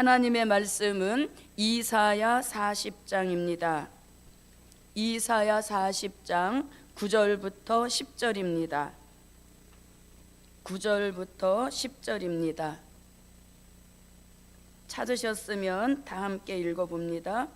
하나님의 말씀은 이사야 40장입니다. 이사야 40장 9절부터 10절입니다. 9절부터 10절입니다. 찾으셨으면 다 함께 읽어봅니다.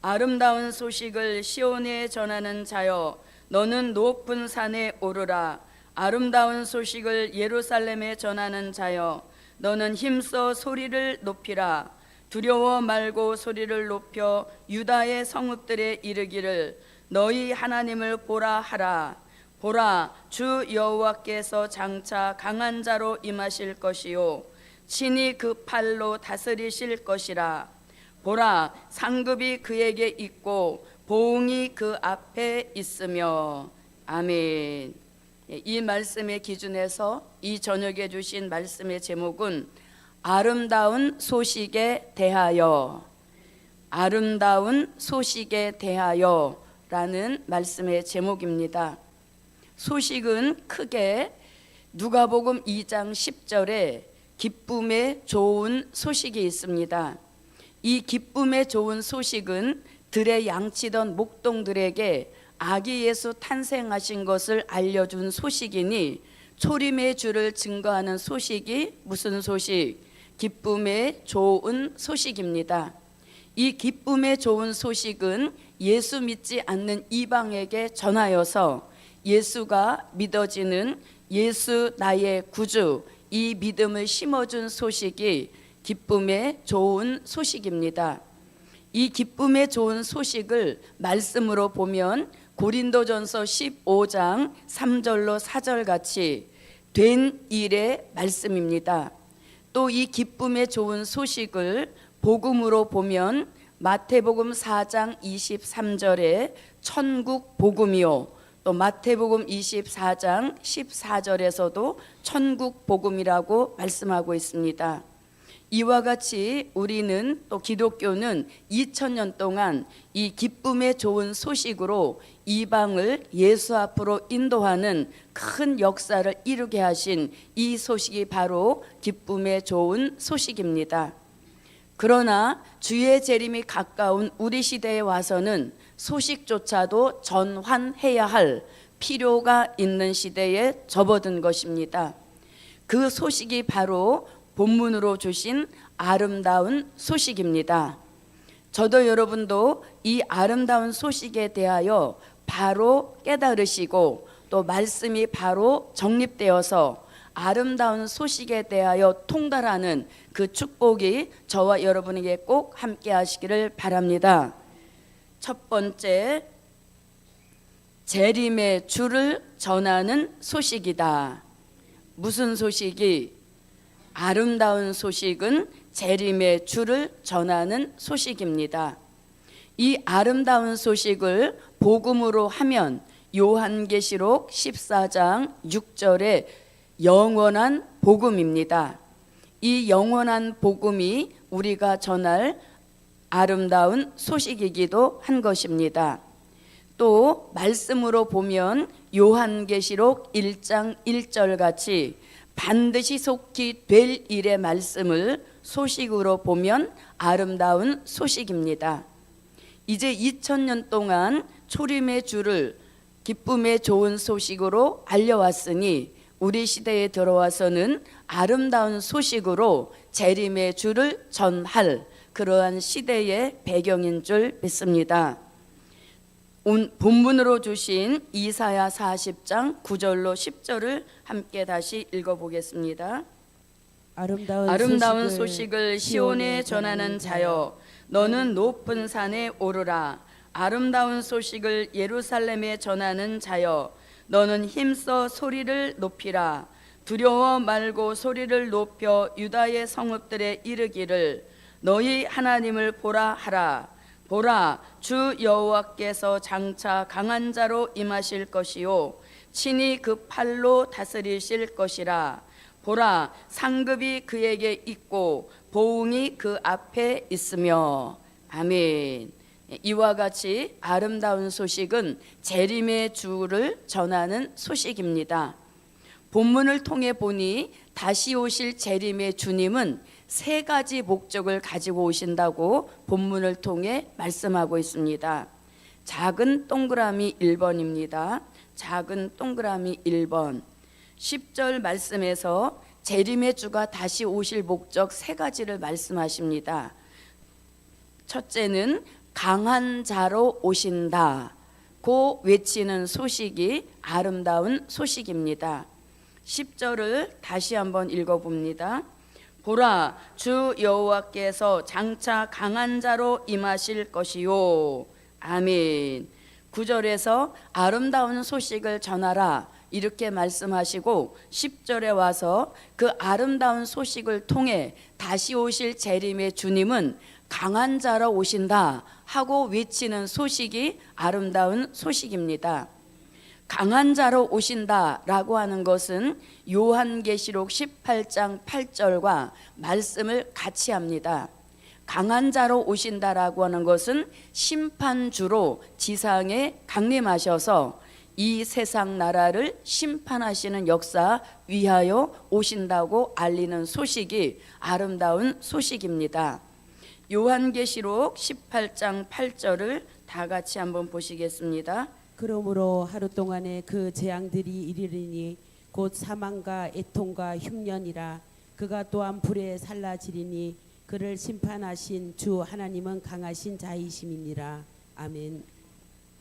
아름다운 소식을 시온에 전하는 자여 너는 높은 산에 오르라 아름다운 소식을 예루살렘에 전하는 자여 너는 힘써 소리를 높이라. 두려워 말고 소리를 높여 유다의 성읍들에 이르기를 너희 하나님을 보라 하라. 보라 주 여호와께서 장차 강한 자로 임하실 것이요. 친히 그 팔로 다스리실 것이라. 보라 상급이 그에게 있고 보응이 그 앞에 있으며. 아멘. 예, 이 말씀의 기준에서 이 저녁에 주신 말씀의 제목은 아름다운 소식에 대하여 아름다운 소식에 대하여 라는 말씀의 제목입니다. 소식은 크게 누가복음 2장 10절에 기쁨의 좋은 소식이 있습니다. 이 기쁨의 좋은 소식은 들에 양치던 목동들에게 아기 예수 탄생하신 것을 알려준 소식이니 초림의 주를 증거하는 소식이 무슨 소식? 기쁨의 좋은 소식입니다. 이 기쁨의 좋은 소식은 예수 믿지 않는 이방에게 전하여서 예수가 믿어지는 예수 나의 구주 이 믿음을 심어준 소식이 기쁨의 좋은 소식입니다. 이 기쁨의 좋은 소식을 말씀으로 보면 고린도전서 15장 3절로 4절 같이 된 일의 말씀입니다. 또 이 기쁨의 좋은 소식을 복음으로 보면 마태복음 4장 23절에 천국 복음이요 또 마태복음 24장 14절에서도 천국 복음이라고 말씀하고 있습니다. 이와 같이 우리는 또 기독교는 2000년 동안 이 기쁨의 좋은 소식으로 이방을 예수 앞으로 인도하는 큰 역사를 이루게 하신 이 소식이 바로 기쁨의 좋은 소식입니다. 그러나 주의 재림이 가까운 우리 시대에 와서는 소식조차도 전환해야 할 필요가 있는 시대에 접어든 것입니다. 그 소식이 바로 본문으로 주신 아름다운 소식입니다. 저도 여러분도 이 아름다운 소식에 대하여 바로 깨달으시고 또 말씀이 바로 정립되어서 아름다운 소식에 대하여 통달하는 그 축복이 저와 여러분에게 꼭 함께 하시기를 바랍니다. 첫 번째, 재림의 주를 전하는 소식이다. 무슨 소식이? 아름다운 소식은 재림의 주를 전하는 소식입니다. 이 아름다운 소식을 복음으로 하면 요한계시록 14장 6절에 영원한 복음입니다. 이 영원한 복음이 우리가 전할 아름다운 소식이기도 한 것입니다. 또 말씀으로 보면 요한계시록 1장 1절 같이 반드시 속히 될 일의 말씀을 소식으로 보면 아름다운 소식입니다. 이제 2000년 동안 초림의 주를 기쁨의 좋은 소식으로 알려왔으니 우리 시대에 들어와서는 아름다운 소식으로 재림의 주를 전할 그러한 시대의 배경인 줄 믿습니다. 온 본문으로 주신 이사야 40장 9절로 10절을 함께 다시 읽어보겠습니다. 아름다운, 아름다운 소식을 시온에 전하는 자여 너는 높은 산에 오르라. 아름다운 소식을 예루살렘에 전하는 자여 너는 힘써 소리를 높이라. 두려워 말고 소리를 높여 유다의 성읍들에 이르기를 너희 하나님을 보라 하라 보라 주 여호와께서 장차 강한 자로 임하실 것이요 친히 그 팔로 다스리실 것이라 보라 상급이 그에게 있고 보응이 그 앞에 있으며 아멘. 이와 같이 아름다운 소식은 재림의 주를 전하는 소식입니다. 본문을 통해 보니 다시 오실 재림의 주님은 세 가지 목적을 가지고 오신다고 본문을 통해 말씀하고 있습니다. 작은 동그라미 1번입니다. 작은 동그라미 1번. 10절 말씀에서 재림의 주가 다시 오실 목적 세 가지를 말씀하십니다. 첫째는 강한 자로 오신다. 고 외치는 소식이 아름다운 소식입니다. 10절을 다시 한번 읽어봅니다. 보라 주 여호와께서 장차 강한 자로 임하실 것이요. 아멘. 9절에서 아름다운 소식을 전하라. 이렇게 말씀하시고 10절에 와서 그 아름다운 소식을 통해 다시 오실 재림의 주님은 강한 자로 오신다 하고 외치는 소식이 아름다운 소식입니다. 강한 자로 오신다라고 하는 것은 요한계시록 18장 8절과 말씀을 같이 합니다. 강한 자로 오신다라고 하는 것은 심판주로 지상에 강림하셔서 이 세상 나라를 심판하시는 역사 위하여 오신다고 알리는 소식이 아름다운 소식입니다. 요한계시록 18장 8절을 다 같이 한번 보시겠습니다. 그러므로 하루 동안에 그 재앙들이 이르리니 곧 사망과 애통과 흉년이라 그가 또한 불에 살라지리니 그를 심판하신 주 하나님은 강하신 자이심이니라 아멘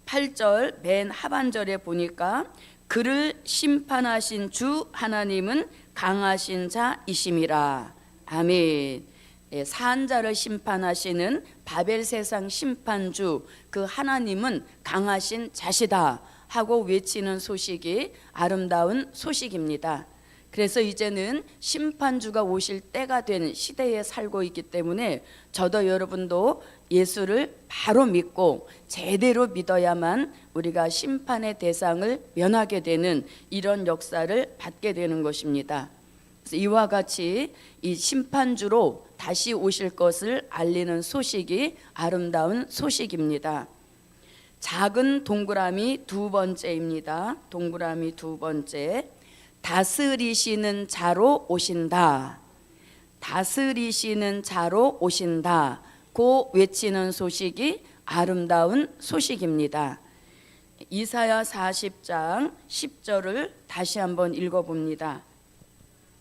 8절 맨 하반절에 보니까 그를 심판하신 주 하나님은 강하신 자이심이라. 아멘. 예, 사한 자를 심판하시는 바벨 세상 심판주 그 하나님은 강하신 자시다 하고 외치는 소식이 아름다운 소식입니다. 그래서 이제는 심판주가 오실 때가 된 시대에 살고 있기 때문에 저도 여러분도 예수를 바로 믿고 제대로 믿어야만 우리가 심판의 대상을 면하게 되는 이런 역사를 받게 되는 것입니다. 이와 같이 이 심판주로 다시 오실 것을 알리는 소식이 아름다운 소식입니다. 작은 동그라미 두 번째입니다. 동그라미 두 번째. 다스리시는 자로 오신다. 다스리시는 자로 오신다. 고 외치는 소식이 아름다운 소식입니다. 이사야 40장 10절을 다시 한번 읽어봅니다.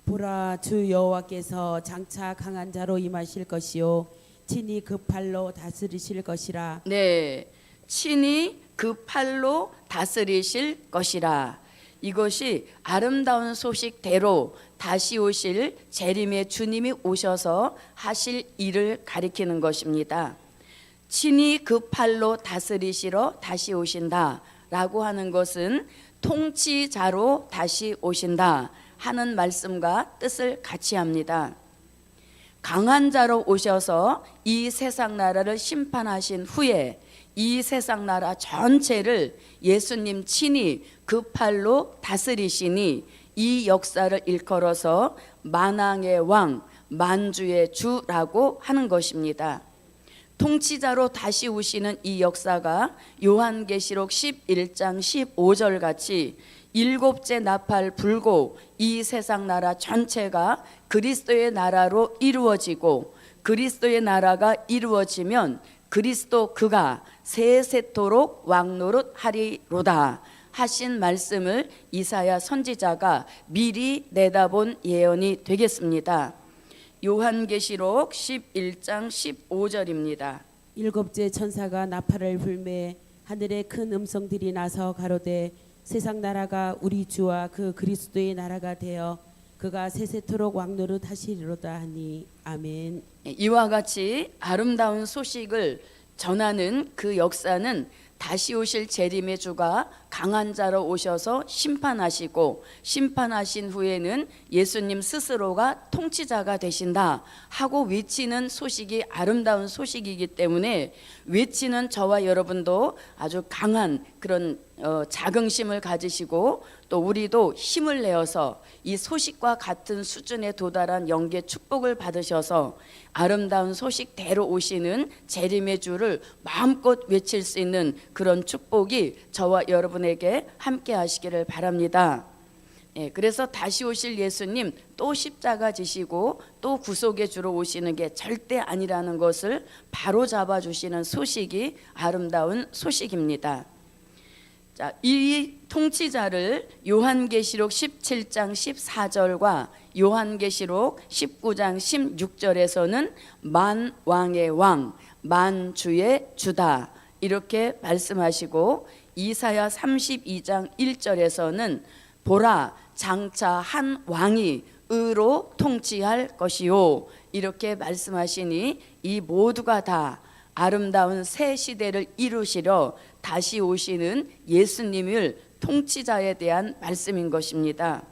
보라 주 여호와께서 장차 강한 자로 임하실 것이요 친히 그 팔로 다스리실 것이라 네, 친히 그 팔로 다스리실 것이라. 이것이 아름다운 소식대로 다시 오실 재림의 주님이 오셔서 하실 일을 가리키는 것입니다. 친히 그 팔로 다스리시러 다시 오신다라고 하는 것은 통치자로 다시 오신다 하는 말씀과 뜻을 같이 합니다. 강한 자로 오셔서 이 세상 나라를 심판하신 후에 이 세상 나라 전체를 예수님 친히 그 팔로 다스리시니 이 역사를 일컬어서 만왕의 왕, 만주의 주라고 하는 것입니다. 통치자로 다시 오시는 이 역사가 요한계시록 11장 15절 같이 일곱째 나팔 불고 이 세상 나라 전체가 그리스도의 나라로 이루어지고 그리스도의 나라가 이루어지면 그리스도 그가 세세토록 왕노릇 하리로다 하신 말씀을 이사야 선지자가 미리 내다본 예언이 되겠습니다. 요한계시록 11장 15절입니다. 일곱째 천사가 나팔을 불매 하늘에 큰 음성들이 나서 가로되 세상 나라가 우리 주와 그 그리스도의 나라가 되어 그가 세세토록 왕노릇 하시리로다 하니 아멘. 이와 같이 아름다운 소식을 전하는 그 역사는 다시 오실 재림의 주가 강한 자로 오셔서 심판하시고 심판하신 후에는 예수님 스스로가 통치자가 되신다 하고 외치는 소식이 아름다운 소식이기 때문에 외치는 저와 여러분도 아주 강한 그런 어, 자긍심을 가지시고 또 우리도 힘을 내어서 이 소식과 같은 수준에 도달한 영계 축복을 받으셔서 아름다운 소식대로 오시는 재림의 주를 마음껏 외칠 수 있는 그런 축복이 저와 여러분에게 함께 하시기를 바랍니다. 예, 그래서 다시 오실 예수님 또 십자가 지시고 또 구속의 주로 오시는 게 절대 아니라는 것을 바로 잡아 주시는 소식이 아름다운 소식입니다. 자, 이 통치자를 요한계시록 17장 14절과 요한계시록 19장 16절에서는 만 왕의 왕, 만 주의 주다. 이렇게 말씀하시고 이사야 32장 1절에서는 보라 장차 한 왕이 의로 통치할 것이요. 이렇게 말씀하시니 이 모두가 다 아름다운 새 시대를 이루시려 다시 오시는 예수님을 통치자에 대한 말씀인 것입니다.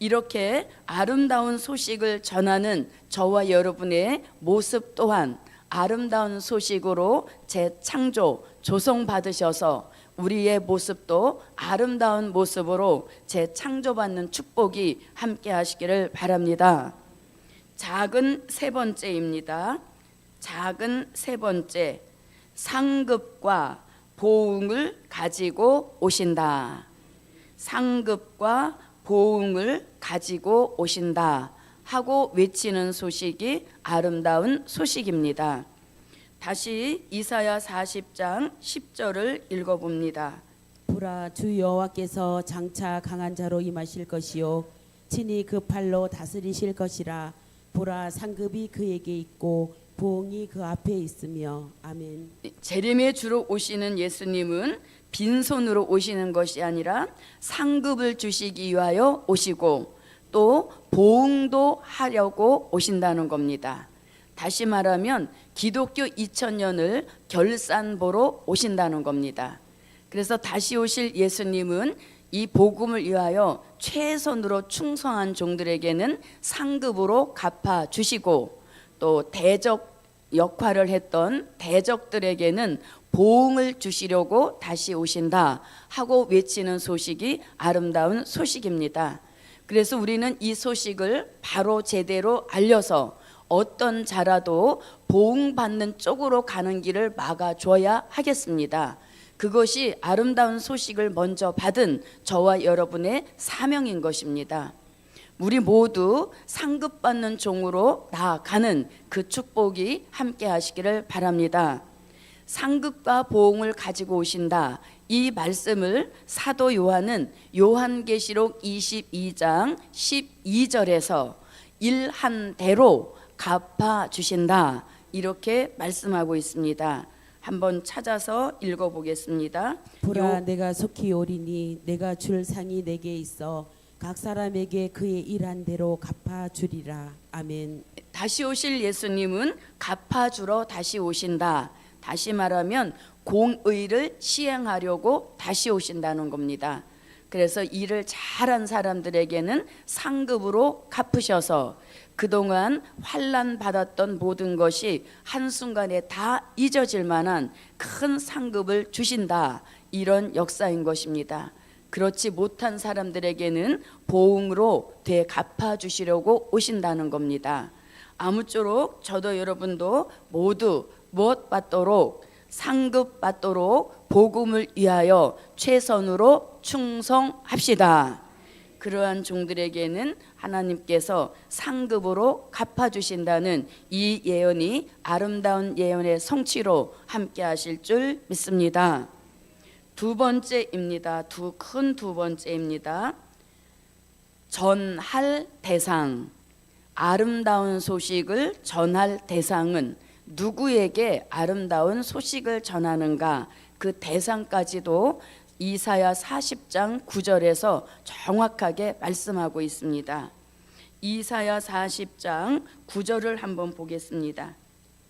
이렇게 아름다운 소식을 전하는 저와 여러분의 모습 또한 아름다운 소식으로 재창조, 조성받으셔서 우리의 모습도 아름다운 모습으로 재창조받는 축복이 함께 하시기를 바랍니다. 작은 세 번째입니다. 작은 세 번째 상급과 보응을 가지고 오신다. 상급과 보응을 가지고 오신다 하고 외치는 소식이 아름다운 소식입니다. 다시 이사야 40장 10절을 읽어 봅니다. 보라 주 여호와께서 장차 강한 자로 임하실 것이요 친히 그 팔로 다스리실 것이라 보라 상급이 그에게 있고 보응이 그 앞에 있으며 아멘. 재림의 주로 오시는 예수님은 빈손으로 오시는 것이 아니라 상급을 주시기 위하여 오시고 또 보응도 하려고 오신다는 겁니다. 다시 말하면 기독교 2000년을 결산보러 오신다는 겁니다. 그래서 다시 오실 예수님은 이 복음을 위하여 최선으로 충성한 종들에게는 상급으로 갚아 주시고 또 대적 역할을 했던 대적들에게는 보응을 주시려고 다시 오신다 하고 외치는 소식이 아름다운 소식입니다. 그래서 우리는 이 소식을 바로 제대로 알려서 어떤 자라도 보응받는 쪽으로 가는 길을 막아줘야 하겠습니다. 그것이 아름다운 소식을 먼저 받은 저와 여러분의 사명인 것입니다. 우리 모두 상급받는 종으로 나아가는 그 축복이 함께 하시기를 바랍니다. 상급과 보응을 가지고 오신다. 이 말씀을 사도 요한은 요한계시록 22장 12절에서 일한 대로 갚아 주신다. 이렇게 말씀하고 있습니다. 한번 찾아서 읽어 보겠습니다. 보라 내가 속히 오리니 내가 줄 상이 내게 있어 각 사람에게 그의 일한 대로 갚아 주리라 아멘. 다시 오실 예수님은 갚아 주러 다시 오신다. 다시 말하면 공의를 시행하려고 다시 오신다는 겁니다. 그래서 일을 잘한 사람들에게는 상급으로 갚으셔서 그동안 환란 받았던 모든 것이 한순간에 다 잊어질 만한 큰 상급을 주신다. 이런 역사인 것입니다. 그렇지 못한 사람들에게는 보응으로 되갚아 주시려고 오신다는 겁니다. 아무쪼록 저도 여러분도 모두 무엇 받도록 상급 받도록 복음을 위하여 최선으로 충성합시다. 그러한 종들에게는 하나님께서 상급으로 갚아 주신다는 이 예언이 아름다운 예언의 성취로 함께 하실 줄 믿습니다. 두 번째입니다. 두 큰 두 번째입니다. 전할 대상. 아름다운 소식을 전할 대상은 누구에게 아름다운 소식을 전하는가 그 대상까지도 이사야 40장 9절에서 정확하게 말씀하고 있습니다. 이사야 40장 9절을 한번 보겠습니다.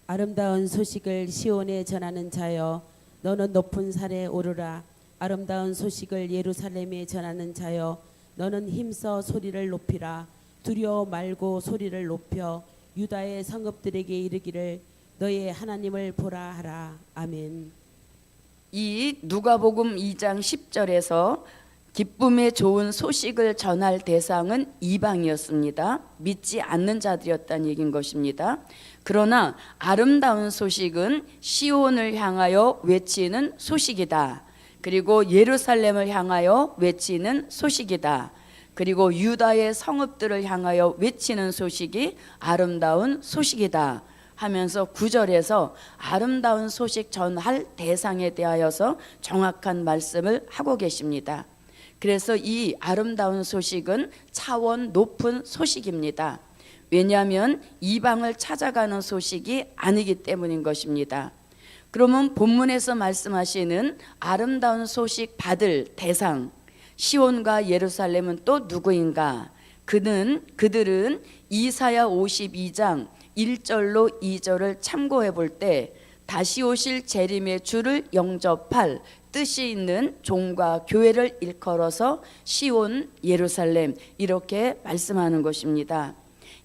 아름다운 소식을 시온에 전하는 자여 너는 높은 산에 오르라. 아름다운 소식을 예루살렘에 전하는 자여 너는 힘써 소리를 높이라. 두려워 말고 소리를 높여 유다의 성읍들에게 이르기를 너의 하나님을 보라 하라. 아멘. 이 누가복음 2장 10절에서 기쁨의 좋은 소식을 전할 대상은 이방이었습니다. 믿지 않는 자들이었다는 얘기인 것입니다. 그러나 아름다운 소식은 시온을 향하여 외치는 소식이다. 그리고 예루살렘을 향하여 외치는 소식이다. 그리고 유다의 성읍들을 향하여 외치는 소식이 아름다운 소식이다 하면서 구절에서 아름다운 소식 전할 대상에 대하여서 정확한 말씀을 하고 계십니다. 그래서 이 아름다운 소식은 차원 높은 소식입니다. 왜냐하면 이방을 찾아가는 소식이 아니기 때문인 것입니다. 그러면 본문에서 말씀하시는 아름다운 소식 받을 대상 시온과 예루살렘은 또 누구인가? 그는 그들은 이사야 52장 1절로 2절을 참고해 볼 때 다시 오실 재림의 주를 영접할 뜻이 있는 종과 교회를 일컬어서 시온 예루살렘 이렇게 말씀하는 것입니다.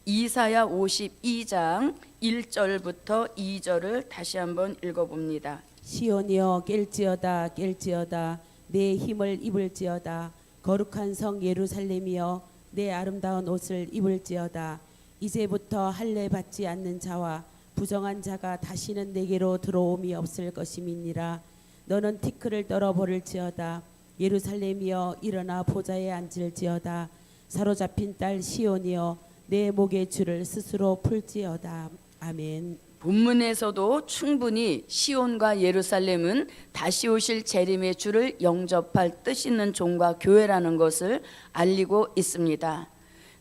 이사야 52장 1절부터 2절을 다시 한번 읽어 봅니다. 시온이여 깰지어다 깰지어다 내 힘을 입을지어다 거룩한 성 예루살렘이여 내 아름다운 옷을 입을지어다 이제부터 할례 받지 않는 자와 부정한 자가 다시는 내게로 들어옴이 없을 것임이니라 너는 티크를 떨어버릴지어다. 예루살렘이여 일어나 보좌에 앉을지어다. 사로잡힌 딸 시온이여 내 목의 줄을 스스로 풀지어다. 아멘. 본문에서도 충분히 시온과 예루살렘은 다시 오실 재림의 주를 영접할 뜻 있는 종과 교회라는 것을 알리고 있습니다.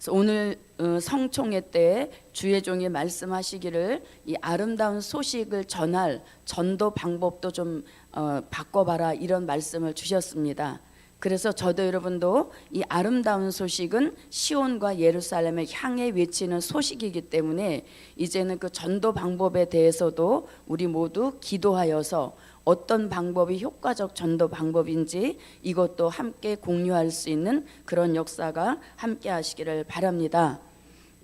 오늘 어, 성총회 때 주의 종이 말씀하시기를 이 아름다운 소식을 전할 전도 방법도 좀 어, 바꿔봐라 이런 말씀을 주셨습니다. 그래서 저도 여러분도 이 아름다운 소식은 시온과 예루살렘을 향해 외치는 소식이기 때문에 이제는 그 전도 방법에 대해서도 우리 모두 기도하여서 어떤 방법이 효과적 전도 방법인지 이것도 함께 공유할 수 있는 그런 역사가 함께 하시기를 바랍니다.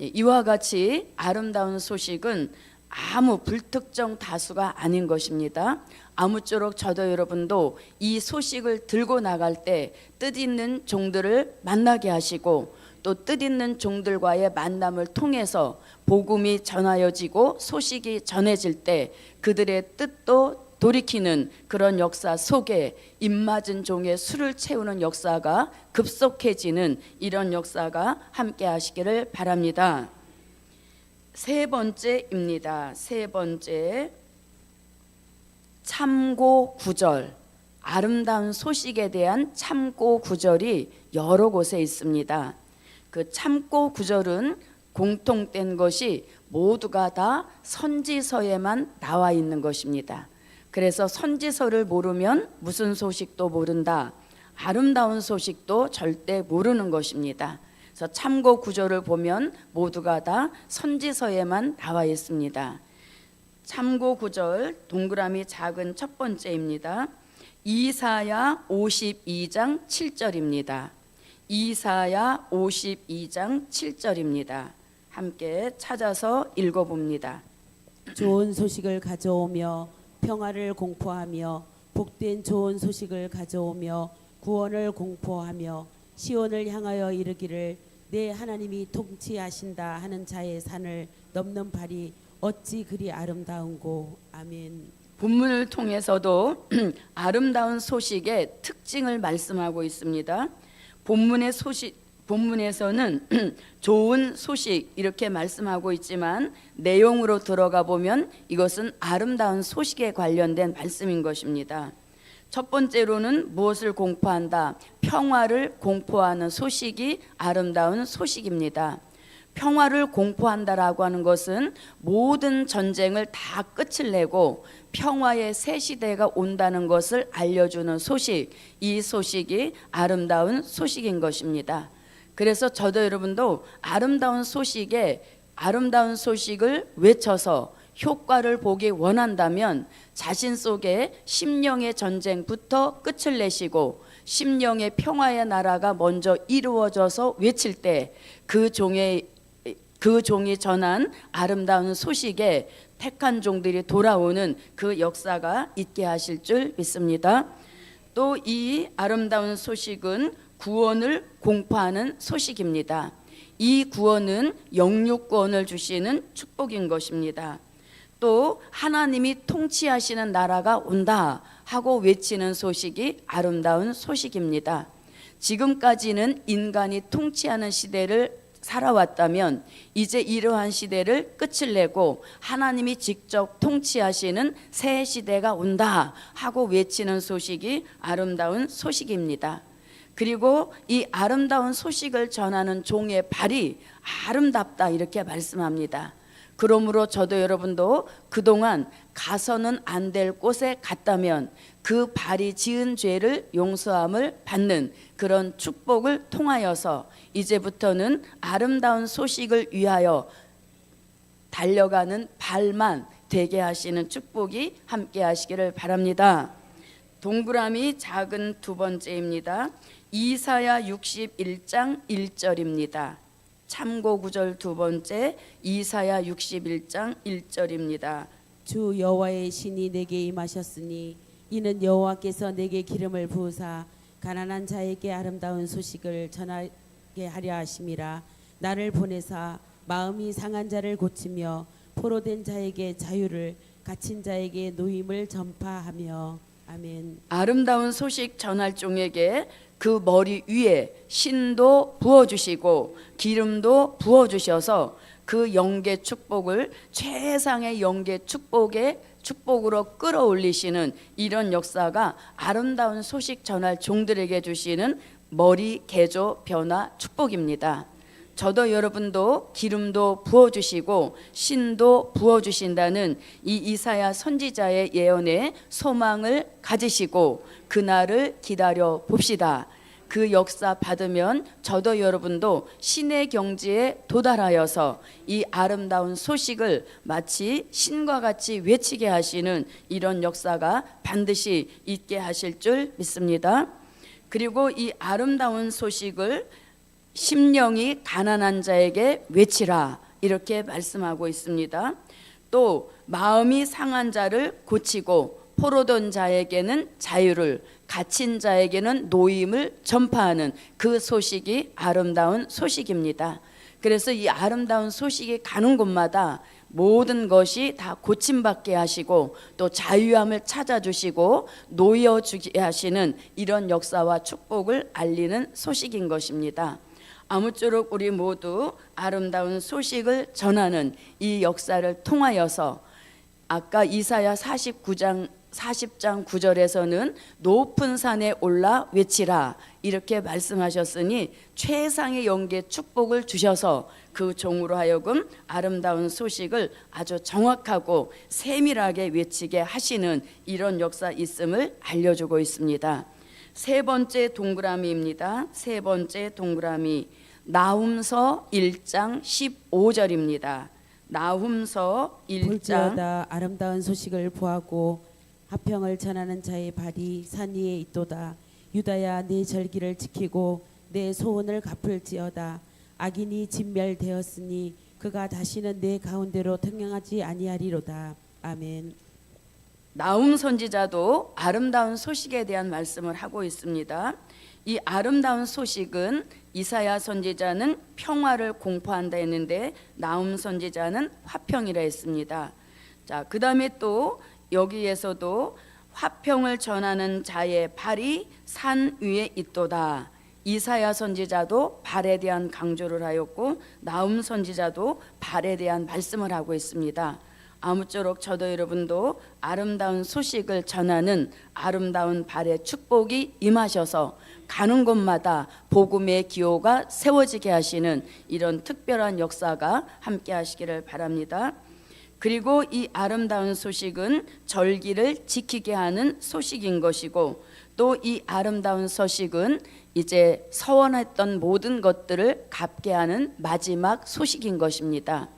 예, 이와 같이 아름다운 소식은 아무 불특정 다수가 아닌 것입니다. 아무쪼록 저도 여러분도 이 소식을 들고 나갈 때 뜻있는 종들을 만나게 하시고 또 뜻있는 종들과의 만남을 통해서 복음이 전하여지고 소식이 전해질 때 그들의 뜻도 돌이키는 그런 역사 속에 입맞은 종의 술을 채우는 역사가 급속해지는 이런 역사가 함께 하시기를 바랍니다. 세 번째입니다. 세 번째 참고 구절 아름다운 소식에 대한 참고 구절이 여러 곳에 있습니다. 그 참고 구절은 공통된 것이 모두가 다 선지서에만 나와 있는 것입니다. 그래서 선지서를 모르면 무슨 소식도 모른다. 아름다운 소식도 절대 모르는 것입니다. 그래서 참고 구절을 보면 모두가 다 선지서에만 나와 있습니다. 참고 구절 동그라미 작은 첫 번째입니다. 이사야 52장 7절입니다. 이사야 52장 7절입니다. 함께 찾아서 읽어 봅니다. 좋은 소식을 가져오며 평화를 공포하며 복된 좋은 소식을 가져오며 구원을 공포하며 시온을 향하여 이르기를 내 하나님이 통치하신다 하는 자의 산을 넘는 발이 어찌 그리 아름다운고 아멘. 본문을 통해서도 아름다운 소식의 특징을 말씀하고 있습니다. 본문의 소식 본문에서는 좋은 소식 이렇게 말씀하고 있지만 내용으로 들어가 보면 이것은 아름다운 소식에 관련된 말씀인 것입니다. 첫 번째로는 무엇을 공포한다? 평화를 공포하는 소식이 아름다운 소식입니다. 평화를 공포한다라고 하는 것은 모든 전쟁을 다 끝을 내고 평화의 새 시대가 온다는 것을 알려주는 소식, 이 소식이 아름다운 소식인 것입니다. 그래서 저도 여러분도 아름다운 소식에 아름다운 소식을 외쳐서 효과를 보기 원한다면 자신 속에 심령의 전쟁부터 끝을 내시고 심령의 평화의 나라가 먼저 이루어져서 외칠 때 그 종의 그 종이 전한 아름다운 소식에 택한 종들이 돌아오는 그 역사가 있게 하실 줄 믿습니다. 또 이 아름다운 소식은 구원을 공포하는 소식입니다. 이 구원은 영육 구원을 주시는 축복인 것입니다. 또 하나님이 통치하시는 나라가 온다 하고 외치는 소식이 아름다운 소식입니다. 지금까지는 인간이 통치하는 시대를 살아왔다면 이제 이러한 시대를 끝을 내고 하나님이 직접 통치하시는 새 시대가 온다 하고 외치는 소식이 아름다운 소식입니다. 그리고 이 아름다운 소식을 전하는 종의 발이 아름답다 이렇게 말씀합니다. 그러므로 저도 여러분도 그동안 가서는 안 될 곳에 갔다면 그 발이 지은 죄를 용서함을 받는 그런 축복을 통하여서 이제부터는 아름다운 소식을 위하여 달려가는 발만 되게 하시는 축복이 함께 하시기를 바랍니다. 동그라미 작은 두 번째입니다. 이사야 61장 1절입니다. 참고 구절 두 번째 이사야 61장 1절입니다. 주 여호와의 신이 내게 임하셨으니 이는 여호와께서 내게 기름을 부으사 가난한 자에게 아름다운 소식을 전하게 하려 하심이라 나를 보내사 마음이 상한 자를 고치며 포로된 자에게 자유를 갇힌 자에게 노임을 전파하며 아멘. 아름다운 소식 전할 종에게 그 머리 위에 신도 부어 주시고 기름도 부어 주셔서 그 영계 축복을 최상의 영계 축복의 축복으로 끌어올리시는 이런 역사가 아름다운 소식 전할 종들에게 주시는 머리 개조 변화 축복입니다. 저도 여러분도 기름도 부어 주시고 신도 부어 주신다는 이 이사야 선지자의 예언에 소망을 가지시고 그날을 기다려 봅시다. 그 역사 받으면 저도 여러분도 신의 경지에 도달하여서 이 아름다운 소식을 마치 신과 같이 외치게 하시는 이런 역사가 반드시 있게 하실 줄 믿습니다. 그리고 이 아름다운 소식을 심령이 가난한 자에게 외치라 이렇게 말씀하고 있습니다. 또 마음이 상한 자를 고치고 포로된 자에게는 자유를 갇힌 자에게는 노임을 전파하는 그 소식이 아름다운 소식입니다. 그래서 이 아름다운 소식이 가는 곳마다 모든 것이 다 고침받게 하시고 또 자유함을 찾아주시고 놓여주게 하시는 이런 역사와 축복을 알리는 소식인 것입니다. 아무쪼록 우리 모두 아름다운 소식을 전하는 이 역사를 통하여서 아까 이사야 49장 40장 9절에서는 높은 산에 올라 외치라 이렇게 말씀하셨으니 최상의 영계 축복을 주셔서 그 종으로 하여금 아름다운 소식을 아주 정확하고 세밀하게 외치게 하시는 이런 역사 있음을 알려주고 있습니다. 세 번째 동그라미입니다. 세 번째 동그라미. 나훔서 1장 15절입니다. 나훔서 1장 볼지어다 아름다운 소식을 보하고 화평을 전하는 자의 발이 산 위에 있도다. 유다야 내 절기를 지키고 내 소원을 갚을지어다. 악인이 진멸되었으니 그가 다시는 내 가운데로 등영하지 아니하리로다. 아멘 나움 선지자도 아름다운 소식에 대한 말씀을 하고 있습니다. 이 아름다운 소식은 이사야 선지자는 평화를 공포한다 했는데 나움 선지자는 화평이라 했습니다. 자, 그다음에 또 여기에서도 화평을 전하는 자의 발이 산 위에 있도다. 이사야 선지자도 발에 대한 강조를 하였고 나움 선지자도 발에 대한 말씀을 하고 있습니다. 아무쪼록 저도 여러분도 아름다운 소식을 전하는 아름다운 발의 축복이 임하셔서 가는 곳마다 복음의 기호가 세워지게 하시는 이런 특별한 역사가 함께 하시기를 바랍니다. 그리고 이 아름다운 소식은 절기를 지키게 하는 소식인 것이고 또 이 아름다운 소식은 이제 서원했던 모든 것들을 갚게 하는 마지막 소식인 것입니다.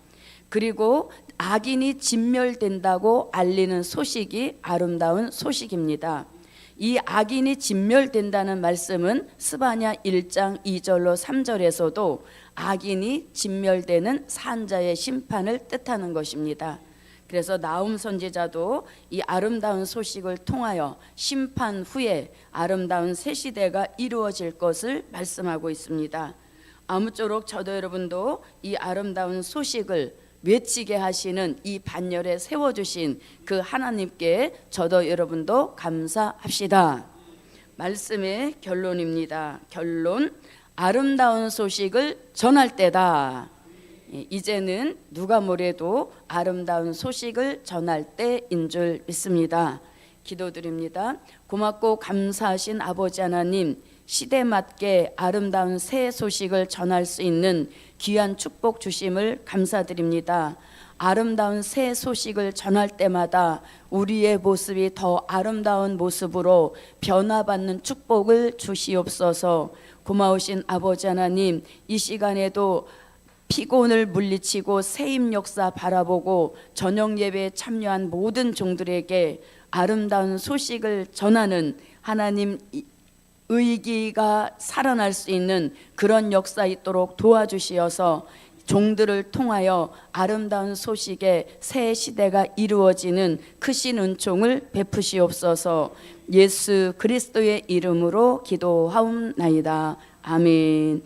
그리고 악인이 진멸된다고 알리는 소식이 아름다운 소식입니다. 이 악인이 진멸된다는 말씀은 스바냐 1장 2절로 3절에서도 악인이 진멸되는 산자의 심판을 뜻하는 것입니다. 그래서 나움 선지자도 이 아름다운 소식을 통하여 심판 후에 아름다운 새 시대가 이루어질 것을 말씀하고 있습니다. 아무쪼록 저도 여러분도 이 아름다운 소식을 외치게 하시는 이 반열에 세워주신 그 하나님께 저도 여러분도 감사합시다. 말씀의 결론입니다. 결론 아름다운 소식을 전할 때다. 예, 이제는 누가 뭐래도 아름다운 소식을 전할 때인 줄 믿습니다. 기도드립니다. 고맙고 감사하신 아버지 하나님, 시대 맞게 아름다운 새 소식을 전할 수 있는 귀한 축복 주심을 감사드립니다. 아름다운 새 소식을 전할 때마다 우리의 모습이 더 아름다운 모습으로 변화받는 축복을 주시옵소서. 고마우신 아버지 하나님, 이 시간에도 피곤을 물리치고 새임 역사 바라보고 저녁 예배에 참여한 모든 종들에게 아름다운 소식을 전하는 하나님 이- 의기가 살아날 수 있는 그런 역사 있도록 도와주시어서 종들을 통하여 아름다운 소식의 새 시대가 이루어지는 크신 은총을 베푸시옵소서 예수 그리스도의 이름으로 기도하옵나이다. 아멘.